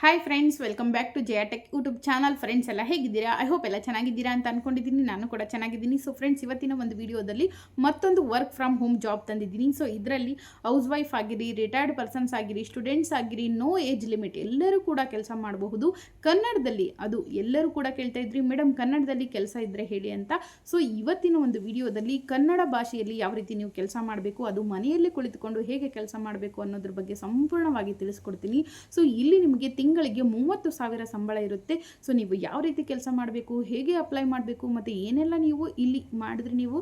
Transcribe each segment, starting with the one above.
Hi friends welcome back to Jayatech YouTube channel friends ಎಲ್ಲ ಹೇಗಿದ್ದೀರಾ? I hope ಎಲ್ಲ ಚೆನ್ನಾಗಿದ್ದೀರಾ ಅಂತ ಅನ್ಕೊಂಡಿದ್ದೀನಿ. ನಾನು ಕೂಡ ಚೆನ್ನಾಗಿದ್ದೀನಿ. ಸೊ ಫ್ರೆಂಡ್ಸ್ ಇವತ್ತಿನ ಒಂದು ವಿಡಿಯೋದಲ್ಲಿ ಮತ್ತೊಂದು ವರ್ಕ್ ಫ್ರಮ್ ಹೋಮ್ ಜಾಬ್ ತಂದಿದ್ದೀನಿ. ಸೊ ಇದರಲ್ಲಿ ಹೌಸ್ ವೈಫ್ ಆಗಿರಿ ರಿಟೈರ್ಡ್ ಪರ್ಸನ್ಸ್ ಆಗಿರಿ ಸ್ಟೂಡೆಂಟ್ಸ್ ಆಗಿರಿ ನೋ ಏಜ್ ಲಿಮಿಟ್ ಎಲ್ಲರೂ ಕೂಡ ಕೆಲಸ ಮಾಡಬಹುದು. ಕನ್ನಡದಲ್ಲಿ ಅದು ಎಲ್ಲರೂ ಕೂಡ ಕೇಳ್ತಾ ಇದ್ರಿ. ಮೇಡಮ್ ಕನ್ನಡದಲ್ಲಿ ಕೆಲಸ ಇದ್ದರೆ ಹೇಳಿ ಅಂತ. ಸೊ ಇವತ್ತಿನ ಒಂದು ವಿಡಿಯೋದಲ್ಲಿ ಕನ್ನಡ ಭಾಷೆಯಲ್ಲಿ ಯಾವ ರೀತಿ ನೀವು ಕೆಲಸ ಮಾಡಬೇಕು, ಅದು ಮನೆಯಲ್ಲೇ ಕುಳಿತುಕೊಂಡು ಹೇಗೆ ಕೆಲಸ ಮಾಡಬೇಕು ಅನ್ನೋದ್ರ ಬಗ್ಗೆ ಸಂಪೂರ್ಣವಾಗಿ ತಿಳಿಸ್ಕೊಡ್ತೀನಿ. ಸೊ ಇಲ್ಲಿ ನಿಮಗೆ ತಿಂಗಳಿಗೆ ಮೂವತ್ತು ಸಾವಿರ ಸಂಬಳ ಇರುತ್ತೆ. ಸೊ ನೀವು ಯಾವ ರೀತಿ ಕೆಲಸ ಮಾಡಬೇಕು, ಹೇಗೆ ಅಪ್ಲೈ ಮಾಡಬೇಕು, ಮತ್ತು ಏನೆಲ್ಲ ನೀವು ಇಲ್ಲಿ ಮಾಡಿದ್ರೆ ನೀವು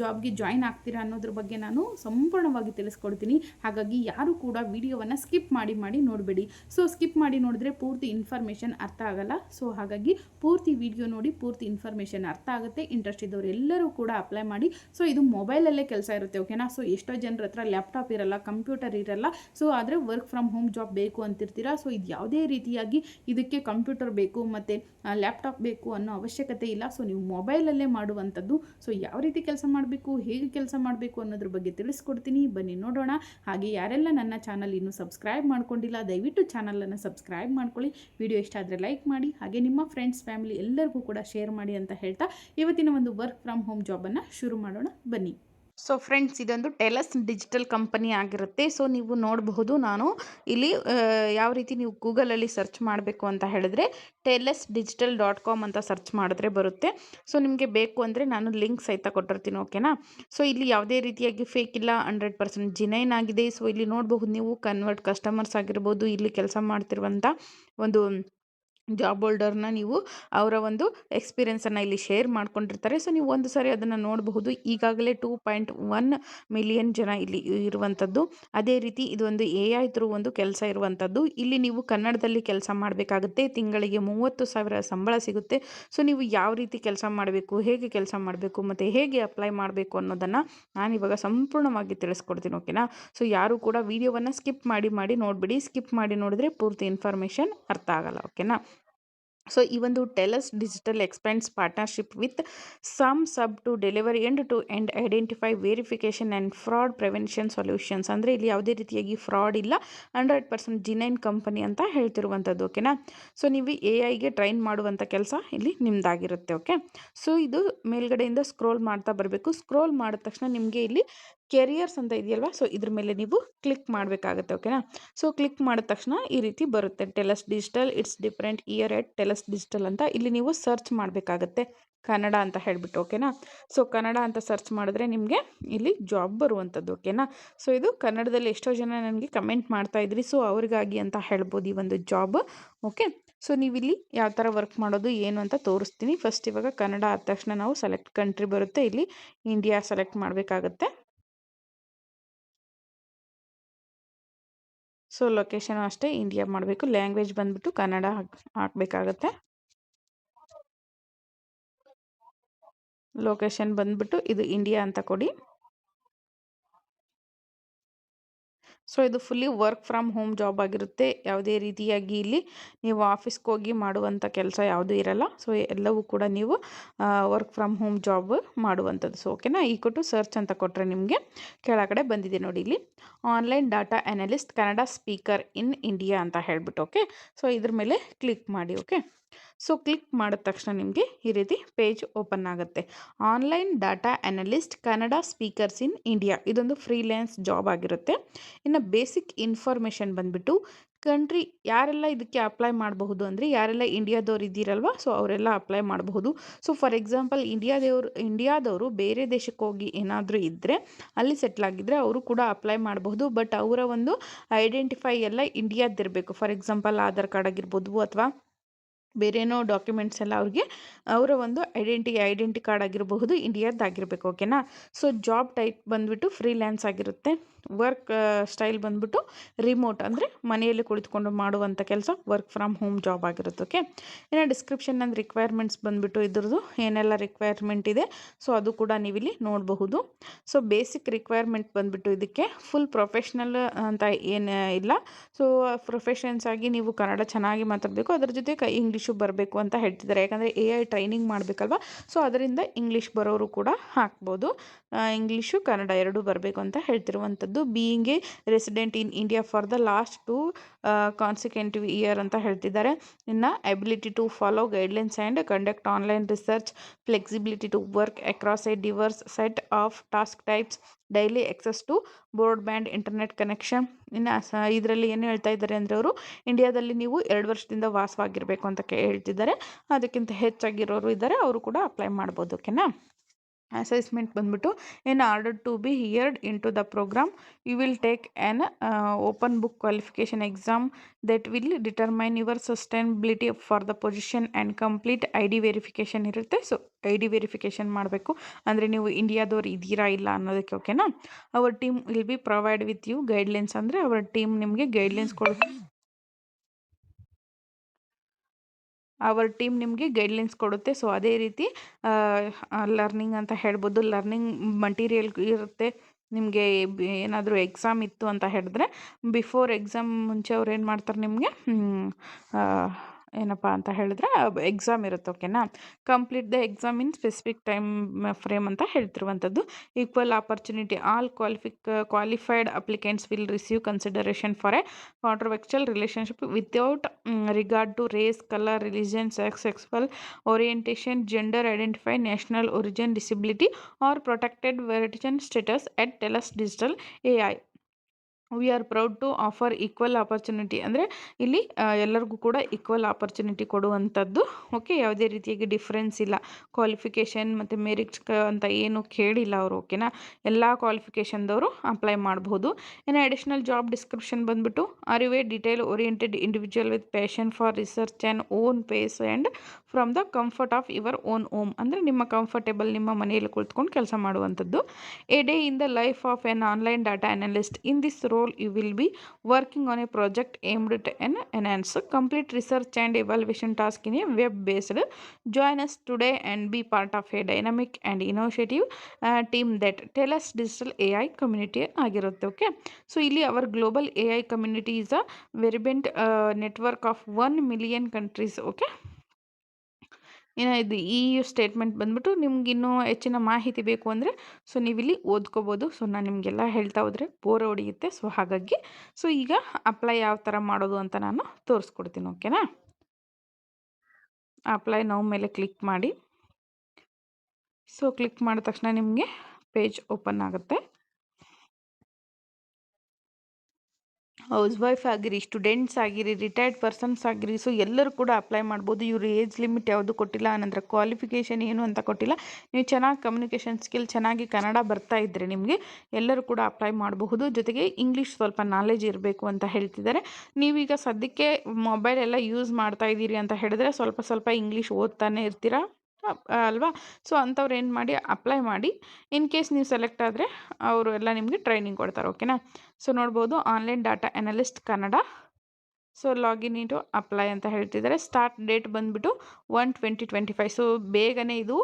ಜಾಬ್ಗೆ ಜಾಯಿನ್ ಆಗ್ತೀರಾ ಅನ್ನೋದ್ರ ಬಗ್ಗೆ ನಾನು ಸಂಪೂರ್ಣವಾಗಿ ತಿಳಿಸ್ಕೊಡ್ತೀನಿ. ಹಾಗಾಗಿ ಯಾರು ಕೂಡ ವಿಡಿಯೋವನ್ನು ಸ್ಕಿಪ್ ಮಾಡಿ ಮಾಡಿ ನೋಡಬೇಡಿ. ಸೊ ಸ್ಕಿಪ್ ಮಾಡಿ ನೋಡಿದ್ರೆ ಪೂರ್ತಿ ಇನ್ಫಾರ್ಮೇಷನ್ ಅರ್ಥ ಆಗಲ್ಲ. ಸೊ ಹಾಗಾಗಿ ಪೂರ್ತಿ ವಿಡಿಯೋ ನೋಡಿ ಪೂರ್ತಿ ಇನ್ಫಾರ್ಮೇಷನ್ ಅರ್ಥ ಆಗುತ್ತೆ. ಇಂಟ್ರೆಸ್ಟ್ ಇದ್ದವರು ಎಲ್ಲರೂ ಕೂಡ ಅಪ್ಲೈ ಮಾಡಿ. ಸೊ ಇದು ಮೊಬೈಲಲ್ಲೇ ಕೆಲಸ ಇರುತ್ತೆ ಓಕೆನಾ ಸೊ ಎಷ್ಟೋ ಜನರ ಹತ್ರ ಲ್ಯಾಪ್ಟಾಪ್ ಇರಲ್ಲ ಕಂಪ್ಯೂಟರ್ ಇರಲ್ಲ. ಸೊ ಆದರೆ ವರ್ಕ್ ಫ್ರಮ್ ಹೋಮ್ ಜಾಬ್ ಬೇಕು ಅಂತಿರ್ತೀರಾ? ಸೊ ಇದು ಯಾವುದೇ ರೀತಿಯಾಗಿ ಇದಕ್ಕೆ ಕಂಪ್ಯೂಟರ್ ಬೇಕು ಮತ್ತು ಲ್ಯಾಪ್ಟಾಪ್ ಬೇಕು ಅನ್ನೋ ಅವಶ್ಯಕತೆ ಇಲ್ಲ. ಸೊ, ನೀವು ಮೊಬೈಲಲ್ಲೇ ಮಾಡುವಂಥದ್ದು. ಸೊ, ಯಾವ ರೀತಿ ಕೆಲಸ ಮಾಡಬೇಕು, ಹೇಗೆ ಕೆಲಸ ಮಾಡಬೇಕು ಅನ್ನೋದ್ರ ಬಗ್ಗೆ ತಿಳಿಸ್ಕೊಡ್ತೀನಿ. ಬನ್ನಿ ನೋಡೋಣ. ಹಾಗೆ ಯಾರೆಲ್ಲ ನನ್ನ ಚಾನಲ್ ಇನ್ನೂ ಸಬ್ಸ್ಕ್ರೈಬ್ ಮಾಡ್ಕೊಂಡಿಲ್ಲ, ದಯವಿಟ್ಟು ಚಾನಲನ್ನು ಸಬ್ಸ್ಕ್ರೈಬ್ ಮಾಡ್ಕೊಳ್ಳಿ. ವಿಡಿಯೋ ಇಷ್ಟ ಆದರೆ ಲೈಕ್ ಮಾಡಿ. ಹಾಗೆ ನಿಮ್ಮ ಫ್ರೆಂಡ್ಸ್, ಫ್ಯಾಮಿಲಿ ಎಲ್ಲರಿಗೂ ಕೂಡ ಶೇರ್ ಮಾಡಿ ಅಂತ ಹೇಳ್ತಾ ಇವತ್ತಿನ ಒಂದು ವರ್ಕ್ ಫ್ರಮ್ ಹೋಮ್ ಜಾಬನ್ನು ಶುರು ಮಾಡೋಣ. ಬನ್ನಿ. ಸೊ ಫ್ರೆಂಡ್ಸ್ ಇದೊಂದು ಟೆಲಸ್ ಡಿಜಿಟಲ್ ಕಂಪನಿ ಆಗಿರುತ್ತೆ. ಸೊ ನೀವು ನೋಡಬಹುದು, ನಾನು ಇಲ್ಲಿ ಯಾವ ರೀತಿ ನೀವು ಗೂಗಲಲ್ಲಿ ಸರ್ಚ್ ಮಾಡಬೇಕು ಅಂತ ಹೇಳಿದ್ರೆ ಟೆಲಸ್ ಡಿಜಿಟಲ್ ಡಾಟ್ ಕಾಮ್ ಅಂತ ಸರ್ಚ್ ಮಾಡಿದ್ರೆ ಬರುತ್ತೆ. ಸೊ ನಿಮಗೆ ಬೇಕು ಅಂದರೆ ನಾನು ಲಿಂಕ್ ಸಹಿತ ಕೊಟ್ಟಿರ್ತೀನಿ ಓಕೆನಾ ಸೊ ಇಲ್ಲಿ ಯಾವುದೇ ರೀತಿಯಾಗಿ ಫೇಕ್ ಇಲ್ಲ ಹಂಡ್ರೆಡ್ ಪರ್ಸೆಂಟ್ ಜಿನೈನ್ ಆಗಿದೆ. ಸೊ ಇಲ್ಲಿ ನೋಡಬಹುದು, ನೀವು ಕನ್ವರ್ಟ್ ಕಸ್ಟಮರ್ಸ್ ಆಗಿರ್ಬೋದು, ಇಲ್ಲಿ ಕೆಲಸ ಮಾಡ್ತಿರುವಂಥ ಒಂದು ಜಾಬ್ ಹೋಲ್ಡರ್ನ ನೀವು ಅವರ ಒಂದು ಎಕ್ಸ್ಪೀರಿಯೆನ್ಸನ್ನು ಇಲ್ಲಿ ಶೇರ್ ಮಾಡ್ಕೊಂಡಿರ್ತಾರೆ. ಸೊ, ನೀವು ಒಂದು ಸಾರಿ ಅದನ್ನು ನೋಡಬಹುದು. ಈಗಾಗಲೇ ಟೂ ಪಾಯಿಂಟ್ ಒನ್ ಮಿಲಿಯನ್ ಜನ ಇಲ್ಲಿ ಇರುವಂಥದ್ದು. ಅದೇ ರೀತಿ ಇದೊಂದು ಎ ಐ ಥ್ರೂ ಒಂದು ಕೆಲಸ ಇರುವಂಥದ್ದು. ಇಲ್ಲಿ ನೀವು ಕನ್ನಡದಲ್ಲಿ ಕೆಲಸ ಮಾಡಬೇಕಾಗುತ್ತೆ. ತಿಂಗಳಿಗೆ ಮೂವತ್ತು ಸಾವಿರ ಸಂಬಳ ಸಿಗುತ್ತೆ. ಸೊ, ನೀವು ಯಾವ ರೀತಿ ಕೆಲಸ ಮಾಡಬೇಕು, ಹೇಗೆ ಕೆಲಸ ಮಾಡಬೇಕು, ಮತ್ತು ಹೇಗೆ ಅಪ್ಲೈ ಮಾಡಬೇಕು ಅನ್ನೋದನ್ನು ನಾನಿವಾಗ ಸಂಪೂರ್ಣವಾಗಿ ತಿಳಿಸ್ಕೊಡ್ತೀನಿ, ಓಕೆನಾ? ಸೊ, ಯಾರು ಕೂಡ ವೀಡಿಯೋವನ್ನು ಸ್ಕಿಪ್ ಮಾಡಿ ಮಾಡಿ ನೋಡಿಬಿಡಿ. ಸ್ಕಿಪ್ ಮಾಡಿ ನೋಡಿದ್ರೆ ಪೂರ್ತಿ ಇನ್ಫಾರ್ಮೇಷನ್ ಅರ್ಥ ಆಗಲ್ಲ, ಓಕೆನಾ? ಸೊ ಈ ಒಂದು Telus digital expense partnership with some sub to delivery end to end identify verification and fraud prevention solutions ಅಂದರೆ ಇಲ್ಲಿ ಯಾವುದೇ ರೀತಿಯಾಗಿ ಫ್ರಾಡ್ ಇಲ್ಲ ಹಂಡ್ರೆಡ್ ಪರ್ಸೆಂಟ್ ಜಿನೈನ್ ಕಂಪನಿ ಅಂತ ಹೇಳ್ತಿರುವಂಥದ್ದು ಓಕೆನಾ ಸೊ ನೀವು ಎ ಐಗೆ ಟ್ರೈನ್ ಮಾಡುವಂಥ ಕೆಲಸ ಇಲ್ಲಿ ನಿಮ್ಮದಾಗಿರುತ್ತೆ ಓಕೆ ಸೊ ಇದು ಮೇಲ್ಗಡೆಯಿಂದ ಸ್ಕ್ರೋಲ್ ಮಾಡ್ತಾ ಬರಬೇಕು. ಸ್ಕ್ರೋಲ್ ಮಾಡಿದ ತಕ್ಷಣ ನಿಮಗೆ ಇಲ್ಲಿ ಕೆರಿಯರ್ಸ್ ಅಂತ ಇದೆಯಲ್ವಾ? ಸೊ ಇದ್ರ ಮೇಲೆ ನೀವು ಕ್ಲಿಕ್ ಮಾಡಬೇಕಾಗತ್ತೆ ಓಕೆನಾ ಸೊ ಕ್ಲಿಕ್ ಮಾಡಿದ ತಕ್ಷಣ ಈ ರೀತಿ ಬರುತ್ತೆ. Telus digital it's different year at Telus digital ಅಂತ ಇಲ್ಲಿ ನೀವು ಸರ್ಚ್ ಮಾಡಬೇಕಾಗತ್ತೆ. ಕನ್ನಡ ಅಂತ ಹೇಳಿಬಿಟ್ಟು ಓಕೆನಾ ಸೊ ಕನ್ನಡ ಅಂತ ಸರ್ಚ್ ಮಾಡಿದ್ರೆ ನಿಮಗೆ ಇಲ್ಲಿ ಜಾಬ್ ಬರುವಂಥದ್ದು ಓಕೆನಾ ಸೊ ಇದು ಕನ್ನಡದಲ್ಲಿ ಎಷ್ಟೋ ಜನ ನನಗೆ ಕಮೆಂಟ್ ಮಾಡ್ತಾ ಇದ್ರಿ. ಸೊ ಅವ್ರಿಗಾಗಿ ಅಂತ ಹೇಳ್ಬೋದು ಈ ಒಂದು ಜಾಬ್ ಓಕೆ ಸೊ ನೀವಿಲ್ಲಿ ಯಾವ ಥರ ವರ್ಕ್ ಮಾಡೋದು, ಏನು ಅಂತ ತೋರಿಸ್ತೀನಿ. ಫಸ್ಟ್ ಇವಾಗ ಕನ್ನಡ ಆದ ತಕ್ಷಣ ನಾವು ಸೆಲೆಕ್ಟ್ ಕಂಟ್ರಿ ಬರುತ್ತೆ. ಇಲ್ಲಿ ಇಂಡಿಯಾ ಸೆಲೆಕ್ಟ್ ಮಾಡಬೇಕಾಗತ್ತೆ. ಸೊ ಲೊಕೇಶನ್ ಅಷ್ಟೇ ಇಂಡಿಯಾ ಮಾಡಬೇಕು. ಲ್ಯಾಂಗ್ವೇಜ್ ಬಂದ್ಬಿಟ್ಟು ಕನ್ನಡ ಹಾಕ್, ಹಾಕಬೇಕಾಗತ್ತೆ. ಲೊಕೇಶನ್ ಬಂದ್ಬಿಟ್ಟು ಇದು ಇಂಡಿಯಾ ಅಂತ ಕೊಡಿ. ಸೊ, ಇದು fully work from home job ಆಗಿರುತ್ತೆ. ಯಾವುದೇ ರೀತಿಯಾಗಿ ಇಲ್ಲಿ ನೀವು ಆಫೀಸ್ಗೆ ಹೋಗಿ ಮಾಡುವಂಥ ಕೆಲಸ ಯಾವುದೂ ಇರಲ್ಲ. ಸೊ, ಎಲ್ಲವೂ ಕೂಡ ನೀವು ವರ್ಕ್ ಫ್ರಮ್ ಹೋಮ್ ಜಾಬ್ ಮಾಡುವಂಥದ್ದು. ಸೊ, ಓಕೆನಾ? ಈ ಕೊಟ್ಟು ಸರ್ಚ್ ಅಂತ ಕೊಟ್ಟರೆ ನಿಮಗೆ ಕೆಳಗಡೆ ಬಂದಿದೆ ನೋಡಿ ಇಲ್ಲಿ. Online data analyst Kannada speaker in India ಅಂತ ಹೇಳ್ಬಿಟ್ಟು, ಓಕೆ? ಸೊ, ಇದ್ರ ಮೇಲೆ ಕ್ಲಿಕ್ ಮಾಡಿ, ಓಕೆ? ಸೊ ಕ್ಲಿಕ್ ಮಾಡಿದ ತಕ್ಷಣ ನಿಮಗೆ ಈ ರೀತಿ ಪೇಜ್ ಓಪನ್ ಆಗುತ್ತೆ. Online data analyst Kannada speakers in India ಇದೊಂದು ಫ್ರೀಲ್ಯಾನ್ಸ್ ಜಾಬ್ ಆಗಿರುತ್ತೆ. ಇನ್ನು ಬೇಸಿಕ್ ಇನ್ಫಾರ್ಮೇಷನ್ ಬಂದುಬಿಟ್ಟು ಕಂಟ್ರಿ ಯಾರೆಲ್ಲ ಇದಕ್ಕೆ ಅಪ್ಲೈ ಮಾಡಬಹುದು ಅಂದರೆ, ಯಾರೆಲ್ಲ ಇಂಡಿಯಾದವ್ರು ಇದ್ದೀರಲ್ವ ಸೊ ಅವರೆಲ್ಲ ಅಪ್ಲೈ ಮಾಡಬಹುದು. ಸೊ ಫಾರ್ ಎಕ್ಸಾಂಪಲ್ ಇಂಡಿಯಾದವರು ಇಂಡಿಯಾದವರು ಬೇರೆ ದೇಶಕ್ಕೆ ಹೋಗಿ ಏನಾದರೂ ಇದ್ದರೆ ಅಲ್ಲಿ ಸೆಟ್ಲ್ ಆಗಿದ್ದರೆ ಅವರು ಕೂಡ ಅಪ್ಲೈ ಮಾಡಬಹುದು. ಬಟ್ ಅವರ ಒಂದು ಐಡೆಂಟಿಫೈ ಎಲ್ಲ ಇಂಡಿಯಾದಿರಬೇಕು ಫಾರ್ ಎಕ್ಸಾಂಪಲ್ ಆಧಾರ್ ಕಾರ್ಡ್ ಆಗಿರ್ಬೋದು ಅಥವಾ ಬೇರೇನೋ ಡಾಕ್ಯುಮೆಂಟ್ಸ್ ಎಲ್ಲ ಅವ್ರಿಗೆ, ಅವರ ಒಂದು ಐಡೆಂಟಿ ಐಡೆಂಟಿ ಕಾರ್ಡ್ ಆಗಿರಬಹುದು ಇಂಡಿಯಾದ್ದಾಗಿರಬೇಕು ಓಕೆನಾ ಸೊ ಜಾಬ್ ಟೈಪ್ ಬಂದುಬಿಟ್ಟು ಫ್ರೀಲ್ಯಾನ್ಸ್ ಆಗಿರುತ್ತೆ. ವರ್ಕ್ ಸ್ಟೈಲ್ ಬಂದ್ಬಿಟ್ಟು ರಿಮೋಟ್ ಅಂದರೆ ಮನೆಯಲ್ಲಿ ಕುಳಿತುಕೊಂಡು ಮಾಡುವಂಥ ಕೆಲಸ ವರ್ಕ್ ಫ್ರಮ್ ಹೋಮ್ ಜಾಬ್ ಆಗಿರುತ್ತೆ ಓಕೆ ಇನ್ನು ಡಿಸ್ಕ್ರಿಪ್ಷನ್ ಅಂದ್ರೆ ರಿಕ್ವೈರ್ಮೆಂಟ್ಸ್ ಬಂದುಬಿಟ್ಟು ಇದ್ರದ್ದು ಏನೆಲ್ಲ ರಿಕ್ವೈರ್ಮೆಂಟ್ ಇದೆ ಸೊ ಅದು ಕೂಡ ನೀವಿಲ್ಲಿ ನೋಡಬಹುದು. ಸೊ ಬೇಸಿಕ್ ರಿಕ್ವೈರ್ಮೆಂಟ್ ಬಂದುಬಿಟ್ಟು ಇದಕ್ಕೆ ಫುಲ್ ಪ್ರೊಫೆಷ್ನಲ್ ಅಂತ ಏನು ಇಲ್ಲ. ಸೊ ಪ್ರೊಫೆಷನ್ಸ್ ಆಗಿ ನೀವು ಕನ್ನಡ ಚೆನ್ನಾಗಿ ಮಾತಾಡಬೇಕು, ಅದರ ಜೊತೆ ಕೈ ಇಂಗ್ಲೀಷು ಬರಬೇಕು ಅಂತ ಹೇಳ್ತಿದ್ದಾರೆ. ಯಾಕಂದರೆ ಎ ಐ ಟ್ರೈನಿಂಗ್ ಮಾಡಬೇಕಲ್ವ ಸೊ ಅದರಿಂದ ಇಂಗ್ಲೀಷ್ ಬರೋರು ಕೂಡ ಹಾಕ್ಬೋದು. ಇಂಗ್ಲೀಷು ಕನ್ನಡ ಎರಡೂ ಬರಬೇಕು ಅಂತ ಹೇಳ್ತಿರುವಂಥದ್ದು ಆಗಿರುವಂಥದ್ದು being a resident in India for the last two consecutive year ಅಂತ ಹೇಳ್ತಿದ್ದಾರೆ. ಇನ್ನು ability to follow guidelines and conduct online research flexibility to work across a diverse set of task types daily access to broadband internet connection ಇನ್ನು ಇದರಲ್ಲಿ ಏನು ಹೇಳ್ತಾ ಇದ್ದಾರೆ ಅಂದರೆ ಅವರು ಇಂಡಿಯಾದಲ್ಲಿ ನೀವು ಎರಡು ವರ್ಷದಿಂದ ವಾಸವಾಗಿರಬೇಕು ಅಂತ ಹೇಳ್ತಿದ್ದಾರೆ. ಅದಕ್ಕಿಂತ ಹೆಚ್ಚಾಗಿರೋರು ಇದ್ದಾರೆ. ಅವರು ಕೂಡ ಅಪ್ಲೈ ಮಾಡ್ಬೋದು ಓಕೆನಾ ಅಸೆಸ್ಮೆಂಟ್ ಬಂದ್ಬಿಟ್ಟು in order to be hired into the program you will take an open book qualification exam that will determine your sustainability for the position and complete I D verification ಇರುತ್ತೆ. So I D verification ಮಾಡಬೇಕು. ಅಂದರೆ ನೀವು ಇಂಡಿಯಾದವ್ರು ಇದ್ದೀರಾ ಇಲ್ಲ ಅನ್ನೋದಕ್ಕೆ ಓಕೆನಾ our team will be provide with you guidelines ಅಂದರೆ ಅವರ ಟೀಮ್ ನಿಮಗೆ ಗೈಡ್ಲೈನ್ಸ್ ಕೊಡು. ಅವರ್ ಟೀಮ್ ನಿಮಗೆ ಗೈಡ್ಲೈನ್ಸ್ ಕೊಡುತ್ತೆ. ಸೊ ಅದೇ ರೀತಿ ಲರ್ನಿಂಗ್ ಅಂತ ಹೇಳ್ಬೋದು. ಲರ್ನಿಂಗ್ ಮಟೀರಿಯಲ್ ಇರುತ್ತೆ. ನಿಮಗೆ ಏನಾದರೂ ಎಕ್ಸಾಮ್ ಇತ್ತು ಅಂತ ಹೇಳಿದ್ರೆ ಬಿಫೋರ್ ಎಕ್ಸಾಮ್ ಮುಂಚೆ ಅವ್ರು ಏನು ಮಾಡ್ತಾರೆ ನಿಮಗೆ ಏನಪ್ಪ ಅಂತ ಹೇಳಿದ್ರೆ ಎಕ್ಸಾಮ್ ಇರುತ್ತೆ ಓಕೆನಾ complete the exam in specific time frame ಅಂತ ಹೇಳ್ತಿರುವಂಥದ್ದು. Equal opportunity all qualific qualified applicants will receive consideration for a contractual relationship without regard to race colour religion sex sexual orientation gender identify national origin disability or protected ವೆರಿಟನ್ status at Telus digital A I we are proud to offer equal opportunity ಅಂದರೆ ಇಲ್ಲಿ ಎಲ್ಲರಿಗೂ ಕೂಡ equal opportunity ಕೊಡುವಂಥದ್ದು. Okay ಯಾವುದೇ ರೀತಿಯಾಗಿ difference ಇಲ್ಲ. Qualification ಮತ್ತು merits ಅಂತ ಏನು ಕೇಳಿಲ್ಲ ಅವರು ಓಕೆನಾ ಎಲ್ಲ ಕ್ವಾಲಿಫಿಕೇಷನ್ದವರು ಅಪ್ಲೈ ಮಾಡ್ಬೋದು. ಇನ್ನು ಅಡಿಷ್ನಲ್ ಜಾಬ್ ಡಿಸ್ಕ್ರಿಪ್ಷನ್ ಬಂದ್ಬಿಟ್ಟು are you a detail oriented individual with passion for research and own pace and from the comfort of your own home ಅಂದರೆ ನಿಮ್ಮ ಕಂಫರ್ಟೇಬಲ್ ನಿಮ್ಮ ಮನೆಯಲ್ಲಿ ಕುಳಿತುಕೊಂಡು ಕೆಲಸ ಮಾಡುವಂಥದ್ದು. A day in the life of an online data analyst in this role you will be working on a project aimed at an enhance complete research and evaluation task in a web based join us today and be part of a dynamic and innovative uh, team that TELUS digital AI community ಆಗಿರುತ್ತೆ okay so ಇಲ್ಲಿ our global A I community is a vibrant network of one million countries okay ಇನ್ನು ಇದು ಈ statement ಬಂದ್ಬಿಟ್ಟು ನಿಮ್ಗೆ ಇನ್ನೂ ಹೆಚ್ಚಿನ ಮಾಹಿತಿ ಬೇಕು ಅಂದರೆ ಸೊ ನೀವಿಲ್ಲಿ ಓದ್ಕೋಬೋದು. ಸೊ ನಾನು ನಿಮಗೆಲ್ಲ ಹೇಳ್ತಾ ಹೋದರೆ ಬೋರ್ ಹೊಡೆಯುತ್ತೆ. ಸೊ ಹಾಗಾಗಿ ಸೊ ಈಗ ಅಪ್ಲೈ ಯಾವ ಥರ ಮಾಡೋದು ಅಂತ ನಾನು ತೋರಿಸ್ಕೊಡ್ತೀನಿ ಓಕೆನಾ ಅಪ್ಲೈ ನಾವು ಮೇಲೆ ಕ್ಲಿಕ್ ಮಾಡಿ. ಸೊ ಕ್ಲಿಕ್ ಮಾಡಿದ ತಕ್ಷಣ ನಿಮಗೆ ಪೇಜ್ ಓಪನ್ ಆಗುತ್ತೆ. ಹೌಸ್ ವೈಫ್ ಆಗಿರಿ ಸ್ಟೂಡೆಂಟ್ಸ್ ಆಗಿರಿ ರಿಟೈರ್ಡ್ ಪರ್ಸನ್ಸ್ ಆಗಿರಿ ಸೊ ಎಲ್ಲರೂ ಕೂಡ ಅಪ್ಲೈ ಮಾಡ್ಬೋದು. ಇವರು ಏಜ್ ಲಿಮಿಟ್ ಯಾವುದು ಕೊಟ್ಟಿಲ್ಲ, ಆನಂತರ ಕ್ವಾಲಿಫಿಕೇಷನ್ ಏನು ಅಂತ ಕೊಟ್ಟಿಲ್ಲ. ನೀವು ಚೆನ್ನಾಗಿ ಕಮ್ಯುನಿಕೇಷನ್ ಸ್ಕಿಲ್ ಚೆನ್ನಾಗಿ ಕನ್ನಡ ಬರ್ತಾ ಇದ್ದರೆ ನಿಮಗೆ ಎಲ್ಲರೂ ಕೂಡ ಅಪ್ಲೈ ಮಾಡಬಹುದು. ಜೊತೆಗೆ ಇಂಗ್ಲೀಷ್ ಸ್ವಲ್ಪ ನಾಲೆಜ್ ಇರಬೇಕು ಅಂತ ಹೇಳ್ತಿದ್ದಾರೆ. ನೀವೀಗ ಸದ್ಯಕ್ಕೆ ಮೊಬೈಲ್ ಎಲ್ಲ ಯೂಸ್ ಮಾಡ್ತಾ ಇದ್ದೀರಿ ಅಂತ ಹೇಳಿದ್ರೆ ಸ್ವಲ್ಪ ಸ್ವಲ್ಪ ಇಂಗ್ಲೀಷ್ ಓದ್ತಾನೆ ಇರ್ತೀರಾ? ಅಲ್ವಾ? ಸೊ, ಅಂಥವ್ರು ಏನು ಮಾಡಿ, ಅಪ್ಲೈ ಮಾಡಿ. ಇನ್ ಕೇಸ್ ನೀವು ಸೆಲೆಕ್ಟ್ ಆದರೆ, ಅವರು ಎಲ್ಲ ನಿಮಗೆ ಟ್ರೈನಿಂಗ್ ಕೊಡ್ತಾರೆ, ಓಕೆನಾ? ಸೊ, ನೋಡ್ಬೋದು, online data analyst Kannada. So, login into apply ಅಂತ ಹೇಳ್ತಿದ್ದಾರೆ. ಸ್ಟಾರ್ಟ್ ಡೇಟ್ ಬಂದುಬಿಟ್ಟು one twenty twenty five. So, ಬೇಗನೆ ಇದು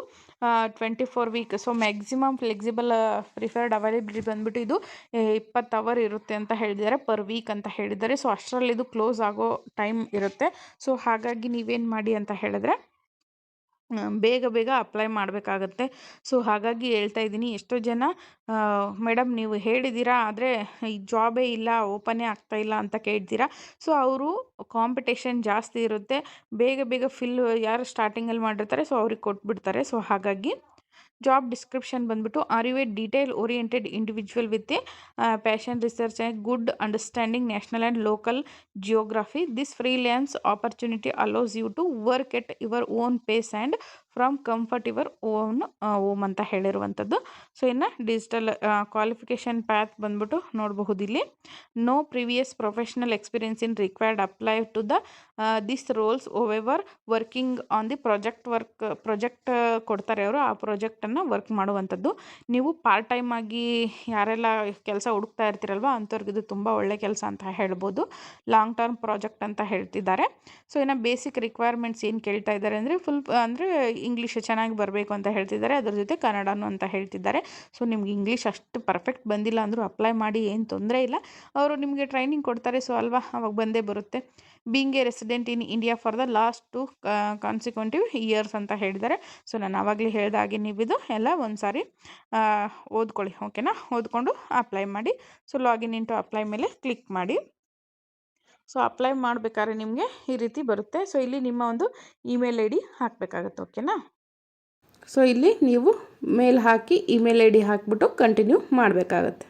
twenty four week. So, maximum flexible preferred availability ಬಂದುಬಿಟ್ಟು ಇದು ಇಪ್ಪತ್ತು ಅವರ್ ಇರುತ್ತೆ ಅಂತ ಹೇಳಿದ್ದಾರೆ, ಪರ್ ವೀಕ್ ಅಂತ ಹೇಳಿದ್ದಾರೆ. ಸೊ, ಅಷ್ಟರಲ್ಲಿ ಇದು ಕ್ಲೋಸ್ ಆಗೋ ಟೈಮ್ ಇರುತ್ತೆ. ಸೊ, ಹಾಗಾಗಿ ನೀವೇನು ಮಾಡಿ ಅಂತ ಹೇಳಿದ್ರೆ ಬೇಗ ಬೇಗ ಅಪ್ಲೈ ಮಾಡಬೇಕಾಗತ್ತೆ. ಸೊ, ಹಾಗಾಗಿ ಹೇಳ್ತಾ ಇದ್ದೀನಿ, ಎಷ್ಟೋ ಜನ ಮೇಡಮ್ ನೀವು ಹೇಳಿದ್ದೀರಾ, ಆದರೆ ಈ ಜಾಬೇ ಇಲ್ಲ, ಓಪನೇ ಆಗ್ತಾ ಇಲ್ಲ ಅಂತ ಕೇಳ್ತೀರಾ. ಸೊ, ಅವರು ಕಾಂಪಿಟೇಷನ್ ಜಾಸ್ತಿ ಇರುತ್ತೆ, ಬೇಗ ಬೇಗ ಫಿಲ್ ಯಾರು ಸ್ಟಾರ್ಟಿಂಗಲ್ಲಿ ಮಾಡಿರ್ತಾರೆ, ಸೊ, ಅವ್ರಿಗೆ ಕೊಟ್ಬಿಡ್ತಾರೆ. ಸೊ, ಹಾಗಾಗಿ ಜಾಬ್ ಡಿಸ್ಕ್ರಿಪ್ಷನ್ ಬಂದ್ಬಿಟ್ಟು are you a detail oriented individual with a passion research and good understanding national and local geography this freelance opportunity allows you to work at your own pace and from comfort your own home ಅಂತ ಹೇಳಿರುವಂಥದ್ದು so ಇನ್ನು digital qualification path ಬಂದ್ಬಿಟ್ಟು ನೋಡಬಹುದು ಇಲ್ಲಿ no previous professional experience in required apply to the this roles however working on the project work project ಕೊಡ್ತಾರೆ ಅವರು. ಆ ಪ್ರಾಜೆಕ್ಟನ್ನು work ಮಾಡುವಂಥದ್ದು ನೀವು ಪಾರ್ಟ್ ಟೈಮ್ ಆಗಿ ಯಾರೆಲ್ಲ ಕೆಲಸ ಹುಡುಕ್ತಾ ಇರ್ತೀರಲ್ವ, ಅಂಥವ್ರಿಗೆ ಇದು ತುಂಬ ಒಳ್ಳೆ ಕೆಲಸ ಅಂತ ಹೇಳ್ಬೋದು. ಲಾಂಗ್ ಟರ್ಮ್ ಪ್ರಾಜೆಕ್ಟ್ ಅಂತ ಹೇಳ್ತಿದ್ದಾರೆ. ಸೊ ಇನ್ನು ಬೇಸಿಕ್ ರಿಕ್ವೈರ್ಮೆಂಟ್ಸ್ ಏನು ಕೇಳ್ತಾ ಇದ್ದಾರೆ ಅಂದರೆ ಫುಲ್ ಅಂದರೆ ಇಂಗ್ಲೀಷ್ ಚೆನ್ನಾಗಿ ಬರಬೇಕು ಅಂತ ಹೇಳ್ತಿದ್ದಾರೆ. ಅದ್ರ ಜೊತೆ ಕನ್ನಡನೂ ಅಂತ ಹೇಳ್ತಿದ್ದಾರೆ. ಸೊ ನಿಮ್ಗೆ ಇಂಗ್ಲೀಷ್ ಅಷ್ಟು ಪರ್ಫೆಕ್ಟ್ ಬಂದಿಲ್ಲ ಅಂದರೂ ಅಪ್ಲೈ ಮಾಡಿ, ಏನು ತೊಂದರೆ ಇಲ್ಲ. ಅವರು ನಿಮಗೆ ಟ್ರೈನಿಂಗ್ ಕೊಡ್ತಾರೆ. ಸೊ ಅಲ್ವಾ? ಅವಾಗ ಬಂದೇ ಬರುತ್ತೆ. Being a resident in India for the last two consecutive years ಅಂತ ಹೇಳಿದ್ದಾರೆ. ಸೊ ನಾನು ಆವಾಗಲೇ ಹೇಳಿದಾಗೆ ನೀವಿದು ಎಲ್ಲ ಒಂದು ಸಾರಿ ಓದ್ಕೊಳ್ಳಿ ಓಕೆನಾ ಓದ್ಕೊಂಡು ಅಪ್ಲೈ ಮಾಡಿ. ಸೊ ಲಾಗಿನ್ ಇಂಟು ಅಪ್ಲೈ ಮೇಲೆ ಕ್ಲಿಕ್ ಮಾಡಿ. ಸೊ, ಅಪ್ಲೈ ಮಾಡಬೇಕಾದ್ರೆ ನಿಮಗೆ ಈ ರೀತಿ ಬರುತ್ತೆ. ಸೊ, ಇಲ್ಲಿ ನಿಮ್ಮ ಒಂದು ಇಮೇಲ್ ಐ ಡಿ ಹಾಕಬೇಕಾಗತ್ತೆ, ಓಕೆನಾ? ಸೊ, ಇಲ್ಲಿ ನೀವು ಮೇಲ್ ಹಾಕಿ ಇಮೇಲ್ ಐ ಡಿ ಹಾಕಿಬಿಟ್ಟು ಕಂಟಿನ್ಯೂ ಮಾಡಬೇಕಾಗತ್ತೆ.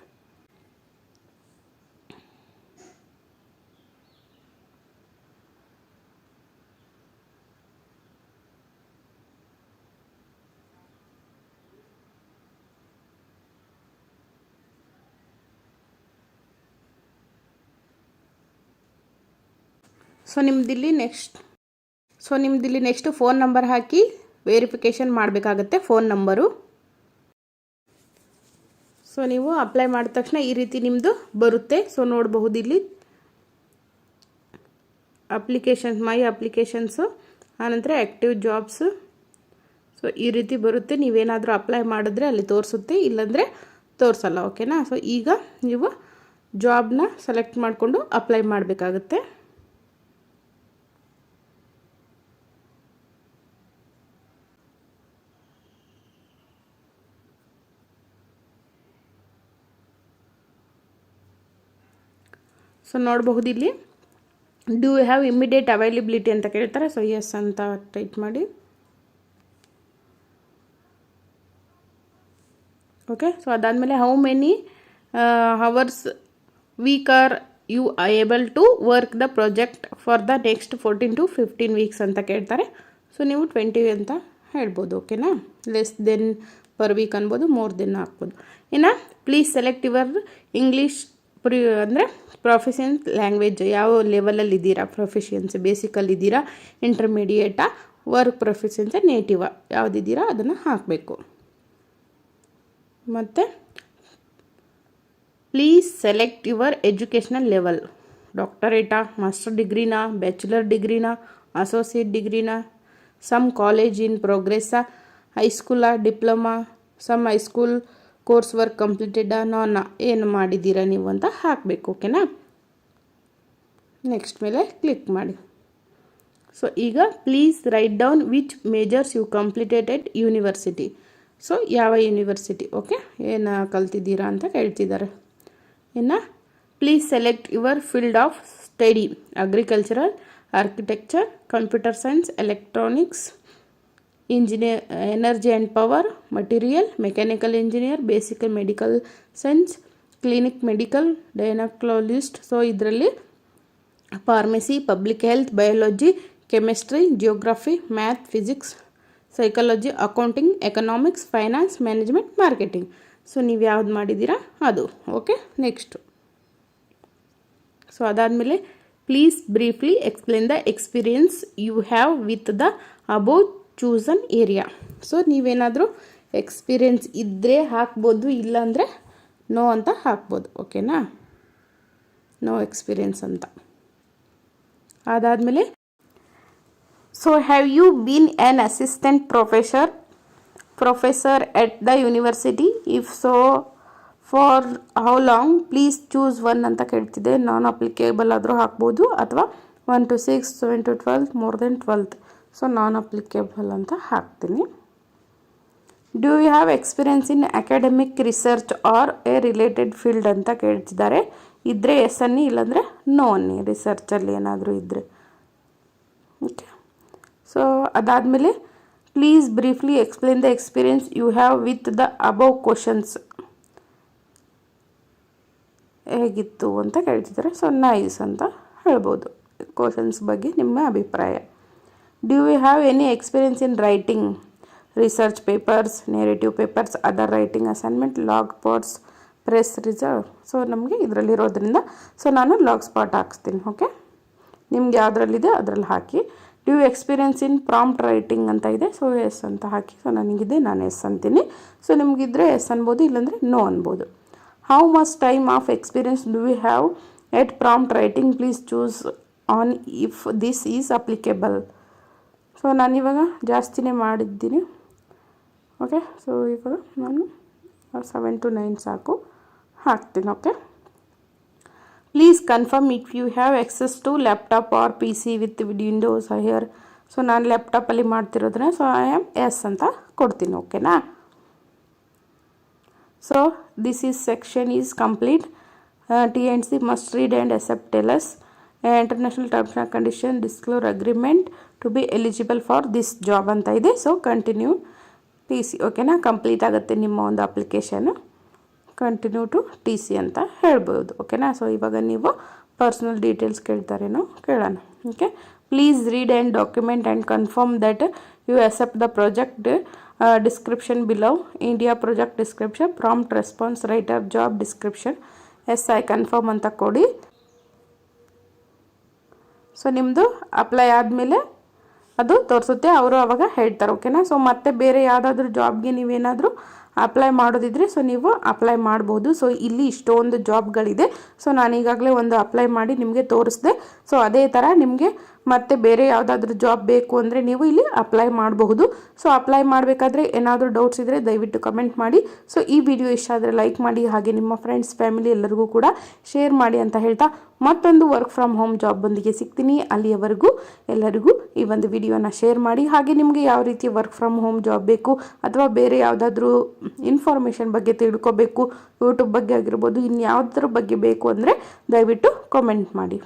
ಸೊ ನಿಮ್ಮದಿಲ್ಲಿ ನೆಕ್ಸ್ಟ್ ಸೊ ನಿಮ್ಮದಿಲ್ಲಿ ನೆಕ್ಸ್ಟ್ ಫೋನ್ ನಂಬರ್ ಹಾಕಿ ವೆರಿಫಿಕೇಷನ್ ಮಾಡಬೇಕಾಗತ್ತೆ ಫೋನ್ ನಂಬರು ಸೊ ನೀವು ಅಪ್ಲೈ ಮಾಡಿದ ತಕ್ಷಣ ಈ ರೀತಿ ನಿಮ್ಮದು ಬರುತ್ತೆ. ಸೊ ನೋಡಬಹುದು ಇಲ್ಲಿ ಅಪ್ಲಿಕೇಶನ್ಸ್ ಮೈ ಅಪ್ಲಿಕೇಶನ್ಸು ಆನಂತರ ಆ್ಯಕ್ಟಿವ್ ಜಾಬ್ಸು ಸೊ ಈ ರೀತಿ ಬರುತ್ತೆ. ನೀವೇನಾದರೂ ಅಪ್ಲೈ ಮಾಡಿದ್ರೆ ಅಲ್ಲಿ ತೋರಿಸುತ್ತೆ. ಇಲ್ಲಾಂದರೆ ತೋರಿಸಲ್ಲ ಓಕೆನಾ ಸೊ ಈಗ ನೀವು ಜಾಬ್ನ ಸೆಲೆಕ್ಟ್ ಮಾಡಿಕೊಂಡು ಅಪ್ಲೈ ಮಾಡಬೇಕಾಗತ್ತೆ. ಸೊ ನೋಡಬಹುದು ಇಲ್ಲಿ ಡ್ಯೂ ಹ್ಯಾವ್ ಇಮ್ಮಿಡಿಯೇಟ್ ಅವೈಲಬಿಲಿಟಿ ಅಂತ ಕೇಳ್ತಾರೆ. ಸೊ ಎಸ್ ಅಂತ ಟೈಪ್ ಮಾಡಿ. ಓಕೆ ಸೊ ಅದಾದಮೇಲೆ how many hours week are you able to work the project for the next fourteen to fifteen weeks ಅಂತ ಕೇಳ್ತಾರೆ. ಸೊ ನೀವು ಟ್ವೆಂಟಿ ಅಂತ ಹೇಳ್ಬೋದು. ಓಕೆನಾ ಲೆಸ್ ದೆನ್ ಪರ್ ವೀಕ್ ಅನ್ಬೋದು ಮೋರ್ ದೆನ್ ಹಾಕ್ಬೋದು. ಇನ್ನು please select your English pre ಅಂದರೆ ಪ್ರೊಫೆಷನ್ಸ್ ಲ್ಯಾಂಗ್ವೇಜ್ ಯಾವ ಲೆವೆಲಲ್ಲಿ ಇದ್ದೀರಾ? ಪ್ರೊಫೆಷನ್ಸ್ ಬೇಸಿಕಲ್ಲಿ ಇದ್ದೀರಾ? ಇಂಟರ್ಮೀಡಿಯೇಟಾ ವರ್ಕ್ ಪ್ರೊಫೆಷನ್ಸ್ ನೇಟಿವ ಯಾವುದಿದ್ದೀರಾ ಅದನ್ನು ಹಾಕಬೇಕು. ಮತ್ತು please select your educational level ಡಾಕ್ಟರೇಟಾ master ಡಿಗ್ರಿನಾ ಬ್ಯಾಚುಲರ್ ಡಿಗ್ರಿನಾ ಅಸೋಸಿಯೇಟ್ ಡಿಗ್ರಿನಾ ಸಮ್ ಕಾಲೇಜ್ ಇನ್ ಪ್ರೋಗ್ರೆಸ್ಸಾ ಹೈಸ್ಕೂಲಾ diploma some high school course work ಕಂಪ್ಲೀಟೆಡಾ ನಾನ ಏನು ಮಾಡಿದ್ದೀರಾ ನೀವು ಅಂತ ಹಾಕಬೇಕು ಓಕೆನಾ ನೆಕ್ಸ್ಟ್ ಮೇಲೆ ಕ್ಲಿಕ್ ಮಾಡಿ. ಸೊ ಈಗ please write down which majors you completed university so ಯಾವ ಯೂನಿವರ್ಸಿಟಿ ಓಕೆ ಏನು ಕಲ್ತಿದ್ದೀರಾ ಅಂತ ಕೇಳ್ತಿದ್ದಾರೆ ಇನ್ನು please select your field of study agricultural architecture computer science electronics engineer energy and power material mechanical engineer basic medical science clinic medical ಡೈನಕ್ಲಾಲಿಸ್ಟ್ so ಇದರಲ್ಲಿ pharmacy public health biology chemistry geography math physics psychology accounting economics finance management marketing so ನೀವು ಯಾವ್ದು ಮಾಡಿದ್ದೀರಾ ಅದು. Okay next so ಅದಾದಮೇಲೆ please briefly explain the experience you have with the above chosen area so ನೀವೇನಾದರೂ experience ಇದ್ದರೆ ಹಾಕ್ಬೋದು, ಇಲ್ಲಾಂದರೆ no ಅಂತ ಹಾಕ್ಬೋದು. ಓಕೆನಾ ನೋ? ಎಕ್ಸ್ಪೀರಿಯೆನ್ಸ್ ಅಂತ. ಅದಾದಮೇಲೆ so have you been an assistant professor professor at the university if so for how long please choose one ಅಂತ ಕೇಳ್ತಿದೆ ನಾನ್ ಅಪ್ಲಿಕೇಬಲ್ ಆದರೂ ಹಾಕ್ಬೋದು, ಅಥವಾ one to six seven to twelfth more than twelfth so non applicable ಅಂತ ಹಾಕ್ತೀನಿ. Do you have experience in academic research or a related field ಅಂತ ಕೇಳ್ತಿದ್ದಾರೆ. ಇದ್ದರೆ ಎಸ್ ಅನ್ನಿ, ಇಲ್ಲಾಂದರೆ ನೋ ಅನ್ನಿ ರಿಸರ್ಚಲ್ಲಿ ಏನಾದರೂ ಇದ್ದರೆ ಓಕೆ ಸೊ ಅದಾದಮೇಲೆ please briefly explain the experience you have with the above questions ಹೇಗಿತ್ತು ಅಂತ ಕೇಳ್ತಿದ್ದಾರೆ. ಸೊ ನೈಸ್ ಅಂತ ಹೇಳ್ಬೋದು. ಕ್ವಶನ್ಸ್ ಬಗ್ಗೆ ನಿಮ್ಮ ಅಭಿಪ್ರಾಯ. Do you have any experience in writing research papers narrative papers other writing assignment blog posts press release so ನಮಗೆ ಇದರಲ್ಲಿರೋದ್ರಿಂದ ಸೊ ನಾನು ಲಾಗ್ ಸ್ಪಾಟ್ ಹಾಕ್ಸ್ತೀನಿ ಓಕೆ ನಿಮ್ಗೆ ಯಾವುದ್ರಲ್ಲಿದೆ ಅದರಲ್ಲಿ ಹಾಕಿ. Do experience in prompt writing ಅಂತ ಇದೆ ಸೊ ಎಸ್ ಅಂತ ಹಾಕಿ ಸೊ ನನಗಿದೆ ನಾನು ಎಸ್ ಅಂತೀನಿ. ಸೊ ನಿಮಗಿದ್ರೆ ಎಸ್ ಅನ್ಬೋದು, ಇಲ್ಲಾಂದರೆ ನೋ ಅನ್ಬೋದು. How much time of experience do you have at prompt writing please choose one if this is applicable so ನಾನಿವಾಗ ಜಾಸ್ತಿನೇ ಮಾಡಿದ್ದೀನಿ. ಓಕೆ ಸೊ ಇವಾಗ ನಾನು ಸೆವೆನ್ ಟು ನೈನ್ ಸಾಕು. ಹಾಕ್ತೀನಿ okay please confirm if you have access to laptop or P C with Windows here so ನಾನು ಲ್ಯಾಪ್ಟಾಪಲ್ಲಿ ಮಾಡ್ತಿರೋದ್ರೆ ಸೊ ಐ ಆಮ್ ಎಸ್ ಅಂತ ಕೊಡ್ತೀನಿ ಓಕೆನಾ so this is section is complete T and C must read and accept TELUS TELUS International terms and condition disclosure agreement to be eligible for this job ಅಂತ ಇದೆ. So continue T C ಓಕೆನಾ complete ಆಗುತ್ತೆ ನಿಮ್ಮ ಒಂದು application continue to T C ಅಂತ ಹೇಳ್ಬೋದು ಓಕೆನಾ so ಇವಾಗ ನೀವು ಪರ್ಸ್ನಲ್ ಡೀಟೇಲ್ಸ್ ಕೇಳ್ತಾರೇನೋ ಕೇಳೋಣ okay please read and document and confirm that you accept the project description below India project description prompt response writer job description yes I confirm ಅಂತ ಕೊಡಿ. So ನಿಮ್ಮದು ಅಪ್ಲೈ ಆದಮೇಲೆ ಅದು ತೋರಿಸುತ್ತೆ, ಅವರು ಅವಾಗ ಹೇಳ್ತಾರೆ ಓಕೆನಾ ಸೊ ಮತ್ತೆ ಬೇರೆ ಯಾವುದಾದ್ರೂ ಜಾಬ್ಗೆ ನೀವೇನಾದರೂ ಅಪ್ಲೈ ಮಾಡೋದಿದ್ರೆ ಸೊ ನೀವು ಅಪ್ಲೈ ಮಾಡ್ಬೋದು. ಸೊ ಇಲ್ಲಿ ಇಷ್ಟೊಂದು ಜಾಬ್ಗಳಿದೆ ಸೊ ನಾನು ಈಗಾಗಲೇ ಒಂದು ಅಪ್ಲೈ ಮಾಡಿ ನಿಮಗೆ ತೋರಿಸಿದೆ. ಸೊ ಅದೇ ಥರ ನಿಮಗೆ ಮತ್ತೆ ಬೇರೆ ಯಾವುದಾದ್ರೂ ಜಾಬ್ ಬೇಕು ಅಂದರೆ ನೀವು ಇಲ್ಲಿ ಅಪ್ಲೈ ಮಾಡಬಹುದು. ಸೊ ಅಪ್ಲೈ ಮಾಡಬೇಕಾದ್ರೆ ಏನಾದರೂ ಡೌಟ್ಸ್ ಇದ್ದರೆ ದಯವಿಟ್ಟು ಕಮೆಂಟ್ ಮಾಡಿ. ಸೊ ಈ ವಿಡಿಯೋ ಇಷ್ಟ ಆದರೆ ಲೈಕ್ ಮಾಡಿ, ಹಾಗೆ ನಿಮ್ಮ ಫ್ರೆಂಡ್ಸ್ ಫ್ಯಾಮಿಲಿ ಎಲ್ಲರಿಗೂ ಕೂಡ ಶೇರ್ ಮಾಡಿ ಅಂತ ಹೇಳ್ತಾ ಮತ್ತೊಂದು ವರ್ಕ್ ಫ್ರಮ್ ಹೋಮ್ ಜಾಬ್ ಒಂದಿಗೆ ಸಿಗ್ತೀನಿ. ಅಲ್ಲಿಯವರೆಗೂ ಎಲ್ಲರಿಗೂ ಈ ಒಂದು ವಿಡಿಯೋನ ಶೇರ್ ಮಾಡಿ. ಹಾಗೆ ನಿಮಗೆ ಯಾವ ರೀತಿ ವರ್ಕ್ ಫ್ರಮ್ ಹೋಮ್ ಜಾಬ್ ಬೇಕು ಅಥವಾ ಬೇರೆ ಯಾವುದಾದ್ರೂ ಇನ್ಫಾರ್ಮೇಷನ್ ಬಗ್ಗೆ ತಿಳ್ಕೊಬೇಕು ಯೂಟ್ಯೂಬ್ ಬಗ್ಗೆ ಆಗಿರ್ಬೋದು, ಇನ್ಯಾವುದ್ರ ಬಗ್ಗೆ ಬೇಕು ಅಂದರೆ ದಯವಿಟ್ಟು ಕಾಮೆಂಟ್ ಮಾಡಿ.